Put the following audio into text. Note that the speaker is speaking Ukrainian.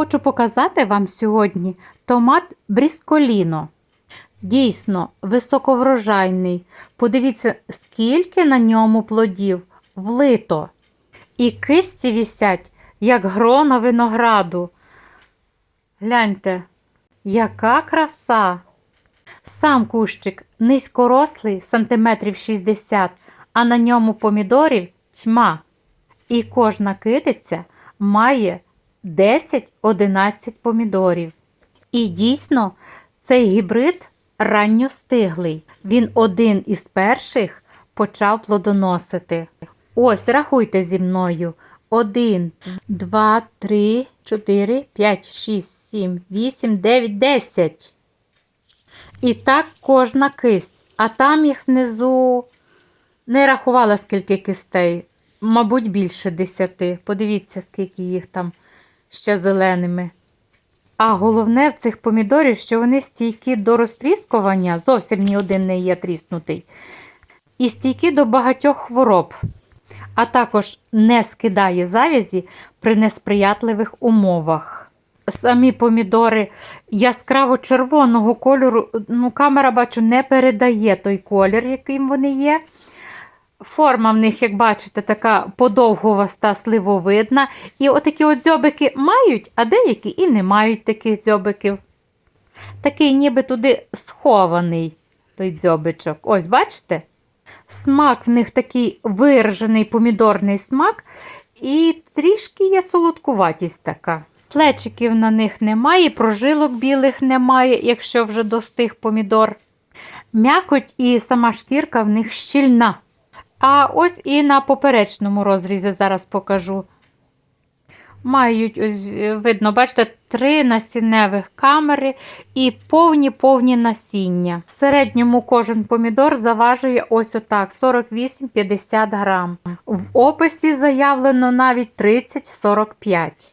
Хочу показати вам сьогодні томат Брісколіно. Дійсно, високоврожайний. Подивіться, скільки на ньому плодів влито. І кисті вісять, як грона винограду. Гляньте, яка краса! Сам кущик низькорослий, сантиметрів 60, а на ньому помідорів тьма. І кожна китиця має 10-11 помідорів. І дійсно, цей гібрид ранньостиглий. Він один із перших почав плодоносити. Ось, рахуйте зі мною. 1, 2, 3, 4, 5, 6, 7, 8, 9, 10. І так кожна кисть. А там їх внизу не рахувала, скільки кистей. Мабуть, більше десяти. Подивіться, скільки їх там ще зеленими. А головне в цих помідорів, що вони стійкі до розтріскування, зовсім ні один не є тріснутий. І стійкі до багатьох хвороб, а також не скидає завязі при несприятливих умовах. Самі помідори яскраво червоного кольору, ну, камера, бачу, не передає той колір, яким вони є. Форма в них, як бачите, така подовгуваста, сливовидна. І отакі от дзьобики мають, а деякі і не мають таких дзьобиків. Такий ніби туди схований той дзьобичок. Ось, бачите? Смак в них такий виражений помідорний смак, і трішки є солодкуватість така. Плечиків на них немає, прожилок білих немає, якщо вже достиг помідор. М'якоть і сама шкірка в них щільна. А ось і на поперечному розрізі зараз покажу. Мають, е, видно, бачите, три насінневих камери і повні-повні насіння. В середньому кожен помідор заважує ось отак 48-50 грам. В описі заявлено навіть 30-45.